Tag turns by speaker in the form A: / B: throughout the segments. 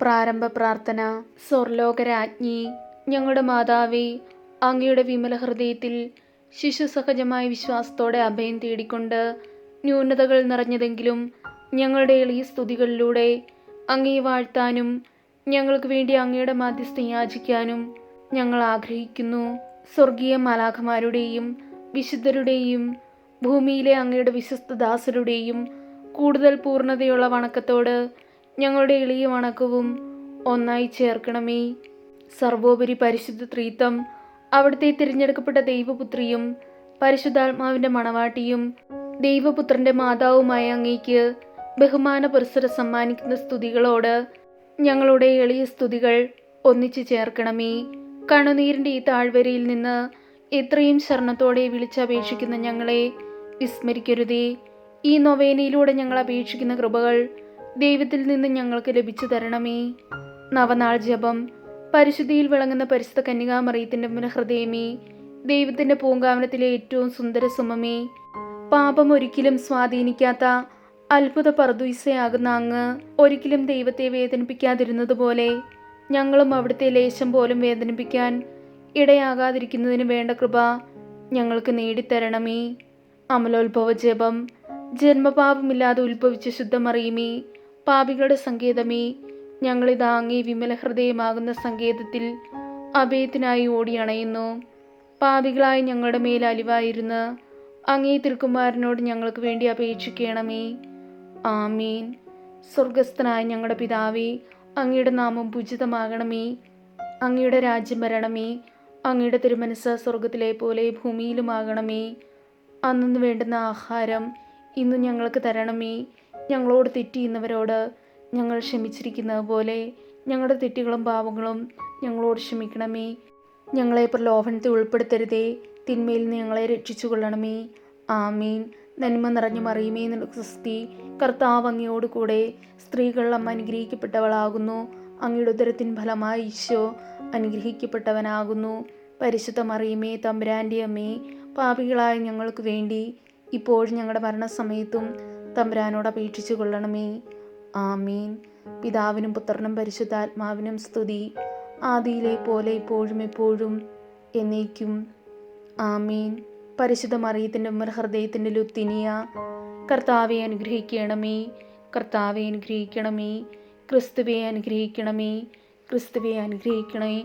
A: പ്രാരംഭ പ്രാർത്ഥന സ്വർലോകരാജ്ഞി ഞങ്ങളുടെ മാതാവി അങ്ങയുടെ വിമല ഹൃദയത്തിൽ ശിശു സഹജമായ വിശ്വാസത്തോടെ അഭയം തേടിക്കൊണ്ട് ന്യൂനതകൾ നിറഞ്ഞതെങ്കിലും ഞങ്ങളുടെ എളിയ സ്തുതികളിലൂടെ അങ്ങയെ വാഴ്ത്താനും ഞങ്ങൾക്ക് വേണ്ടി അങ്ങയുടെ മാധ്യസ്ഥം യാചിക്കാനും ഞങ്ങൾ ആഗ്രഹിക്കുന്നു. സ്വർഗീയ മാലാഖമാരുടെയും വിശുദ്ധരുടെയും ഭൂമിയിലെ അങ്ങയുടെ വിശ്വസ്തദാസരുടെയും കൂടുതൽ പൂർണതയുള്ള വണക്കത്തോട് ഞങ്ങളുടെ എളിയ വണക്കവും ഒന്നായി ചേർക്കണമേ. സർവോപരി പരിശുദ്ധ ത്രീത്വം അവിടുത്തെ തിരഞ്ഞെടുക്കപ്പെട്ട ദൈവപുത്രിയും പരിശുദ്ധാത്മാവിന്റെ മണവാട്ടിയും ദൈവപുത്രന്റെ മാതാവുമായ അങ്ങേക്ക് ബഹുമാന പുരസ്സരം സമ്മാനിക്കുന്ന സ്തുതികളോട് ഞങ്ങളുടെ എളിയ സ്തുതികൾ ഒന്നിച്ചു ചേർക്കണമേ. കണുനീരിന്റെ ഈ താഴ്വരയിൽ നിന്ന് എത്രയും ശരണത്തോടെ വിളിച്ചപേക്ഷിക്കുന്ന ഞങ്ങളെ വിസ്മരിക്കരുതേ. ഈ നൊവേനയിലൂടെ ഞങ്ങൾ അപേക്ഷിക്കുന്ന കൃപകൾ ദൈവത്തിൽ നിന്ന് ഞങ്ങൾക്ക് ലഭിച്ചു തരണമേ. നവനാൾ ജപം. പരിശുദ്ധിയിൽ വിളങ്ങുന്ന പരിശുദ്ധ കന്യകാമറിയത്തിന്റെ മുനഹൃദയമേ ദൈവത്തിന്റെ പൂങ്കാവനത്തിലെ ഏറ്റവും സുന്ദര സുമമേ. പാപം ഒരിക്കലും സ്വാധീനിക്കാത്ത അത്ഭുത പർദുയിസയാകുന്ന അങ്ങ് ഒരിക്കലും ദൈവത്തെ വേദനിപ്പിക്കാതിരുന്നതുപോലെ ഞങ്ങളും അവിടുത്തെ ലേശം പോലും വേദനിപ്പിക്കാൻ ഇടയാകാതിരിക്കുന്നതിന് വേണ്ട കൃപ ഞങ്ങൾക്ക് നേടിത്തരണമേ. അമലോത്ഭവ ജപം. ജന്മപാപമില്ലാതെ ഉത്ഭവിച്ച ശുദ്ധമറിയുമേ പാപികളുടെ സങ്കേതമേ ഞങ്ങളിതാ അങ്ങേ വിമല ഹൃദയമാകുന്ന സങ്കേതത്തിൽ അഭയത്തിനായി ഓടിയണയുന്നു. പാപികളായി ഞങ്ങളുടെ മേൽ അലിവായിരുന്ന് അങ്ങേ തിരുക്കുമാരനോട് ഞങ്ങൾക്ക് വേണ്ടി അപേക്ഷിക്കണമേ. ആമീൻ. സ്വർഗസ്ഥനായ ഞങ്ങളുടെ പിതാവേ അങ്ങയുടെ നാമം പൂജിതമാകണമേ. അങ്ങയുടെ രാജ്യം വരണമേ. അങ്ങയുടെ തിരുമനസ് സ്വർഗത്തിലെ പോലെ ഭൂമിയിലുമാകണമേ. അന്നു വേണ്ടുന്ന ആഹാരം ഇന്ന് ഞങ്ങൾക്ക് തരണമേ. ഞങ്ങളോട് തെറ്റിയുന്നവരോട് ഞങ്ങൾ ക്ഷമിച്ചിരിക്കുന്നത് പോലെ ഞങ്ങളുടെ തെറ്റുകളും പാവങ്ങളും ഞങ്ങളോട് ക്ഷമിക്കണമേ. ഞങ്ങളെ പ്രലോഭനത്തിൽ ഉൾപ്പെടുത്തരുതേ. തിന്മയിൽ നിന്ന് ഞങ്ങളെ രക്ഷിച്ചു കൊള്ളണമേ ആമീൻ. നന്മ നിറഞ്ഞു മറിയുമേ ക്രിസ്തി. കർത്താവ് അങ്ങയോട് കൂടെ സ്ത്രീകൾ അമ്മ അനുഗ്രഹിക്കപ്പെട്ടവളാകുന്നു. അങ്ങയുടെ ഉദരത്തിൻ ഫലമായി ഈശോ അനുഗ്രഹിക്കപ്പെട്ടവനാകുന്നു. പരിശുദ്ധ മറിയുമേ തമ്പുരാന്റെ അമ്മേ പാപികളായ ഞങ്ങൾക്ക് വേണ്ടി ഇപ്പോഴും ഞങ്ങളുടെ മരണസമയത്തും തമ്പുരാനോട് അപേക്ഷിച്ചു കൊള്ളണമേ. ആമീൻ. പിതാവിനും പുത്രനും പരിശുദ്ധാത്മാവിനും സ്തുതി. ആദിയിലെ പോലെ ഇപ്പോഴും എപ്പോഴും എന്നേക്കും. ആമീൻ. പരിശുദ്ധ മറിയത്തിന്റെ ഹൃദയത്തിന്റെ ലുത്തിനിയ കർത്താവെ അനുഗ്രഹിക്കണമേ. കർത്താവെ അനുഗ്രഹിക്കണമേ. ക്രിസ്തുവെ അനുഗ്രഹിക്കണമേ. ക്രിസ്തുവെ അനുഗ്രഹിക്കണമേ.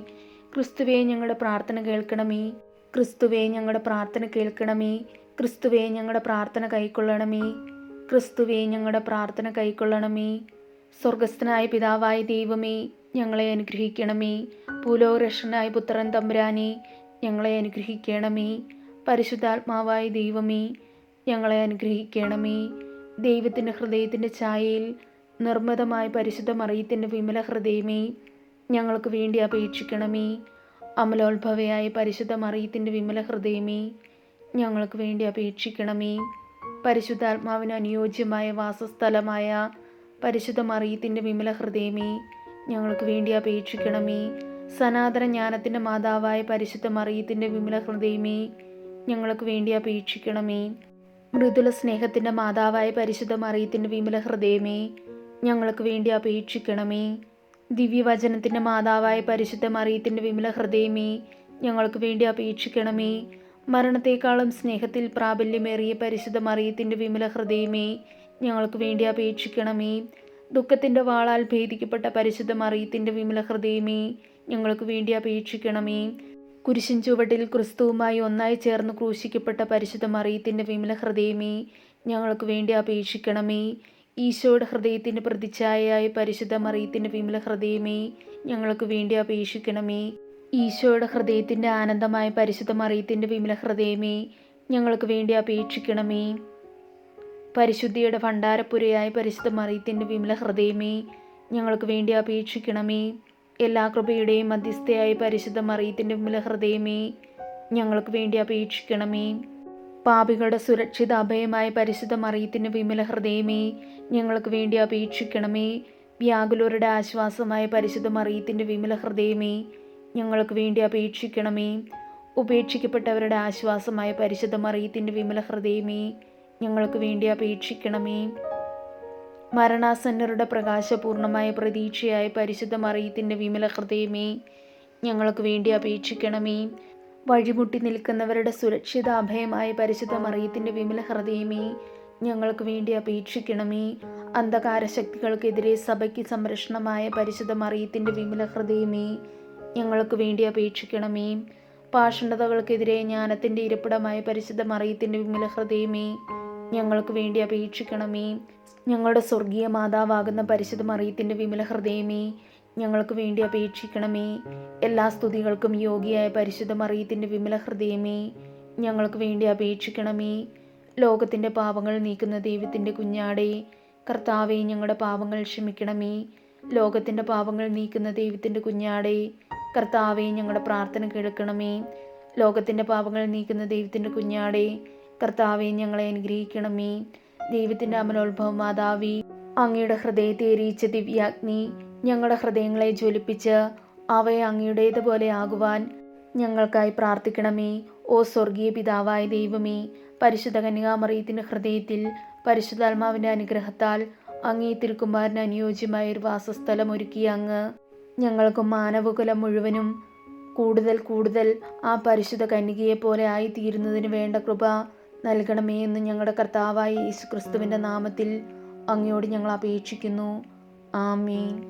A: ക്രിസ്തുവെ ഞങ്ങളുടെ പ്രാർത്ഥന കേൾക്കണമേ. ക്രിസ്തുവെ ഞങ്ങളുടെ പ്രാർത്ഥന കേൾക്കണമേ. ക്രിസ്തുവെ ഞങ്ങളുടെ പ്രാർത്ഥന കൈക്കൊള്ളണമേ. ക്രിസ്തുവെ ഞങ്ങളുടെ പ്രാർത്ഥന കൈക്കൊള്ളണമേ. സ്വർഗസ്ഥനായ പിതാവായ ദൈവമേ ഞങ്ങളെ അനുഗ്രഹിക്കണമേ. പൂലോകരക്ഷനായ പുത്രൻ തമ്പുരാനെ ഞങ്ങളെ അനുഗ്രഹിക്കണമേ. പരിശുദ്ധാത്മാവായ ദൈവമേ ഞങ്ങളെ അനുഗ്രഹിക്കണമേ. ദൈവത്തിന്റെ ഹൃദയത്തിന്റെ ഛായയിൽ നിർമ്മതമായ പരിശുദ്ധ മറിയത്തിന്റെ വിമല ഹൃദയമേ ഞങ്ങൾക്ക് വേണ്ടി അപേക്ഷിക്കണമേ. അമലോത്ഭവയായ പരിശുദ്ധ മറിയത്തിന്റെ വിമല ഹൃദയമേ ഞങ്ങൾക്ക് വേണ്ടി അപേക്ഷിക്കണമേ. പരിശുദ്ധാത്മാവിന് അനുയോജ്യമായ വാസസ്ഥലമായ പരിശുദ്ധ മറിയത്തിന്റെ വിമല ഹൃദയമേ ഞങ്ങൾക്ക് വേണ്ടി അപേക്ഷിക്കണമേ. സനാതന ജ്ഞാനത്തിന്റെ മാതാവായ പരിശുദ്ധ മറിയത്തിന്റെ വിമല ഹൃദയമേ ഞങ്ങൾക്ക് വേണ്ടി അപേക്ഷിക്കണമേ. മൃദുല സ്നേഹത്തിന്റെ മാതാവായ പരിശുദ്ധ മറിയത്തിന്റെ വിമല ഹൃദയമേ ഞങ്ങൾക്ക് വേണ്ടി അപേക്ഷിക്കണമേ. ദിവ്യവചനത്തിന്റെ മാതാവായ പരിശുദ്ധ മറിയത്തിന്റെ വിമല ഹൃദയമേ ഞങ്ങൾക്ക് വേണ്ടി അപേക്ഷിക്കണമേ. മരണത്തെക്കാളും സ്നേഹത്തിൽ പ്രാബല്യമേറിയ പരിശുദ്ധ മറിയത്തിന്റെ വിമല ഹൃദയമേ ഞങ്ങൾക്ക് വേണ്ടി അപേക്ഷിക്കണമേ. ദുഃഖത്തിന്റെ വാളാൽ ഭേദിക്കപ്പെട്ട പരിശുദ്ധ മറിയത്തിന്റെ വിമല ഹൃദയമേ ഞങ്ങൾക്ക് വേണ്ടി അപേക്ഷിക്കണമേ. കുരിശിൻ ചുവട്ടിൽ ക്രിസ്തുവുമായി ഒന്നായി ചേർന്ന് ക്രൂശിക്കപ്പെട്ട പരിശുദ്ധ മറിയത്തിന്റെ വിമല ഹൃദയമേ ഞങ്ങൾക്ക് വേണ്ടി അപേക്ഷിക്കണമേ. ഈശോയുടെ ഹൃദയത്തിന്റെ പ്രതിച്ഛായയായ പരിശുദ്ധ മറിയത്തിന്റെ വിമല ഹൃദയമേ ഞങ്ങൾക്ക് വേണ്ടി അപേക്ഷിക്കണമേ. ഈശോയുടെ ഹൃദയത്തിന്റെ ആനന്ദമായ പരിശുദ്ധ മറിയത്തിന്റെ വിമല ഹൃദയമേ ഞങ്ങൾക്ക് വേണ്ടി അപേക്ഷിക്കണമേ. പരിശുദ്ധിയുടെ ഭണ്ഡാരപ്പുരയായ പരിശുദ്ധ മറിയത്തിന്റെ വിമല ഹൃദയമേ ഞങ്ങൾക്ക് വേണ്ടി അപേക്ഷിക്കണമേ. എല്ലാ കൃപയുടെയും മധ്യസ്ഥയായ പരിശുദ്ധ മറിയത്തിന്റെ വിമല ഹൃദയമേ ഞങ്ങൾക്ക് വേണ്ടി അപേക്ഷിക്കണമേ. പാപികളുടെ സുരക്ഷിത അഭയമായ പരിശുദ്ധ മറിയത്തിന്റെ വിമല ഹൃദയമേ ഞങ്ങൾക്ക് വേണ്ടി അപേക്ഷിക്കണമേ. വ്യാകുലരുടെ ആശ്വാസമായ പരിശുദ്ധ മറിയത്തിന്റെ വിമല ഹൃദയമേ ഞങ്ങൾക്ക് വേണ്ടി അപേക്ഷിക്കണമേ. ഉപേക്ഷിക്കപ്പെട്ടവരുടെ ആശ്വാസമായ പരിശുദ്ധ മറിയത്തിന്റെ വിമല ഹൃദയമേ ഞങ്ങൾക്ക് വേണ്ടി അപേക്ഷിക്കണമേ. മരണാസന്നരുടെ പ്രകാശപൂർണമായ പ്രതീക്ഷയായ പരിശുദ്ധ മറിയത്തിന്റെ വിമല ഹൃദയമേ ഞങ്ങൾക്ക് വേണ്ടി അപേക്ഷിക്കണമേ. വഴിമുട്ടി നിൽക്കുന്നവരുടെ സുരക്ഷിത അഭയമായ പരിശുദ്ധ മറിയത്തിന്റെ വിമല ഹൃദയമേ ഞങ്ങൾക്ക് വേണ്ടി അപേക്ഷിക്കണമേ. അന്ധകാര ശക്തികൾക്കെതിരെ സഭയ്ക്ക് സംരക്ഷണമായ പരിശുദ്ധ മറിയത്തിന്റെ വിമല ഹൃദയമേ ഞങ്ങൾക്ക് വേണ്ടി അപേക്ഷിക്കണമേ. പാഷണ്ഡതകൾക്കെതിരെ ജ്ഞാനത്തിന്റെ ഇരിപ്പിടമായ പരിശുദ്ധ മറിയത്തിന്റെ വിമല ഹൃദയമേ ഞങ്ങൾക്ക് വേണ്ടി അപേക്ഷിക്കണമേ. ഞങ്ങളുടെ സ്വർഗീയ മാതാവാകുന്ന പരിശുദ്ധ മറിയത്തിന്റെ വിമല ഹൃദയമേ ഞങ്ങൾക്ക് വേണ്ടി അപേക്ഷിക്കണമേ. എല്ലാ സ്തുതികൾക്കും യോഗിയായ പരിശുദ്ധ മറിയത്തിന്റെ വിമല ഹൃദയമേ ഞങ്ങൾക്ക് വേണ്ടി അപേക്ഷിക്കണമേ. ലോകത്തിന്റെ പാപങ്ങൾ നീക്കുന്ന ദൈവത്തിന്റെ കുഞ്ഞാടേ കർത്താവെ ഞങ്ങളുടെ പാപങ്ങൾ ക്ഷമിക്കണമേ. ലോകത്തിന്റെ പാപങ്ങൾ നീക്കുന്ന ദൈവത്തിന്റെ കുഞ്ഞാടേ കർത്താവെ ഞങ്ങളുടെ പ്രാർത്ഥന കേൾക്കണമേ. ലോകത്തിന്റെ പാപങ്ങൾ നീക്കുന്ന ദൈവത്തിന്റെ കുഞ്ഞാടെ കർത്താവെ ഞങ്ങളെ അനുഗ്രഹിക്കണമേ. ദൈവത്തിന്റെ അമലോത്ഭവ മാതാവി അങ്ങയുടെ ഹൃദയത്തെ എരിയിച്ച ദിവ്യാഗ്നി ഞങ്ങളുടെ ഹൃദയങ്ങളെ ജ്വലിപ്പിച്ച് അവയെ അങ്ങയുടേതുപോലെ ആകുവാൻ ഞങ്ങൾക്കായി പ്രാർത്ഥിക്കണമേ. ഓ സ്വർഗീയ പിതാവായ ദൈവമേ പരിശുദ്ധ കന്യാമറിയത്തിന്റെ ഹൃദയത്തിൽ പരിശുദ്ധാത്മാവിന്റെ അനുഗ്രഹത്താൽ അങ്ങേ തിരുക്കുമാരന് അനുയോജ്യമായ ഒരു വാസസ്ഥലം ഒരുക്കിയ അങ്ങ് ഞങ്ങൾക്കും മാനവകുലം മുഴുവനും കൂടുതൽ കൂടുതൽ ആ പരിശുദ്ധ കന്യകയെ പോലെ ആയിത്തീരുന്നതിന് വേണ്ട കൃപ നൽകണമേ എന്ന് ഞങ്ങളുടെ കർത്താവായ യേശു ക്രിസ്തുവിന്റെ നാമത്തിൽ അങ്ങയോട് ഞങ്ങൾ അപേക്ഷിക്കുന്നു. ആമീൻ.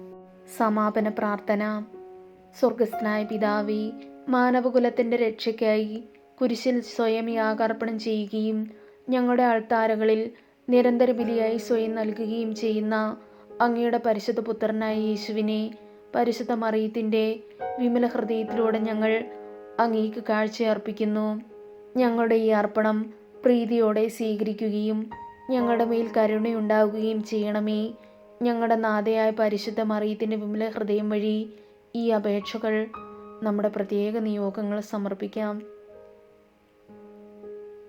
A: സമാപന പ്രാർത്ഥന. സ്വർഗസ്ഥനായ പിതാവി മാനവകുലത്തിന്റെ രക്ഷയ്ക്കായി കുരിശിൽ സ്വയം യാഗാർപ്പണം ചെയ്യുകയും ഞങ്ങളുടെ അൾത്താരകളിൽ നിരന്തര ബലിയായി സ്വയം നൽകുകയും ചെയ്യുന്ന അങ്ങയുടെ പരിശുദ്ധ പുത്രനായ യേശുവിനെ പരിശുദ്ധ മറിയത്തിന്റെ വിമല ഹൃദയത്തിലൂടെ ഞങ്ങൾ അങ്ങേക്ക് കാഴ്ചയർപ്പിക്കുന്നു. ഞങ്ങളുടെ ഈ അർപ്പണം പ്രീതിയോടെ സ്വീകരിക്കുകയും ഞങ്ങളുടെ മേൽ കരുണയുണ്ടാവുകയും ചെയ്യണമേ. ഞങ്ങളുടെ നാഥയായ പരിശുദ്ധ മറിയത്തിന്റെ വിമല ഹൃദയം വഴി ഈ അപേക്ഷകൾ നമ്മുടെ പ്രത്യേക നിയോഗങ്ങൾ സമർപ്പിക്കാം.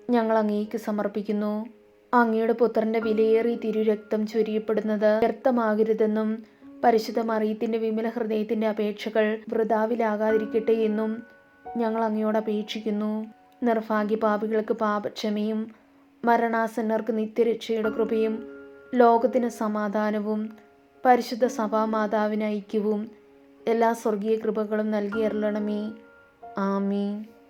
A: ഞങ്ങൾ അങ്ങേക്ക് സമർപ്പിക്കുന്നു. അങ്ങയുടെ പുത്രന്റെ വിലയേറി തിരുരക്തം ചൊരിയപ്പെടുന്നത് വ്യർത്ഥമാകരുതെന്നും പരിശുദ്ധ മറിയത്തിന്റെ വിമല ഹൃദയത്തിന്റെ അപേക്ഷകൾ വൃതാവിലാകാതിരിക്കട്ടെ എന്നും ഞങ്ങൾ അങ്ങയോട് അപേക്ഷിക്കുന്നു. നിർഭാഗ്യ പാപികൾക്ക് പാപക്ഷമയും മരണാസന്നർക്ക് നിത്യരക്ഷയുടെ കൃപയും ലോകത്തിന് സമാധാനവും പരിശുദ്ധ സഭാമാതാവിന് ഐക്യവും എല്ലാ സ്വർഗീയ കൃപകളും നൽകി അരുളണമേ. ആമീൻ.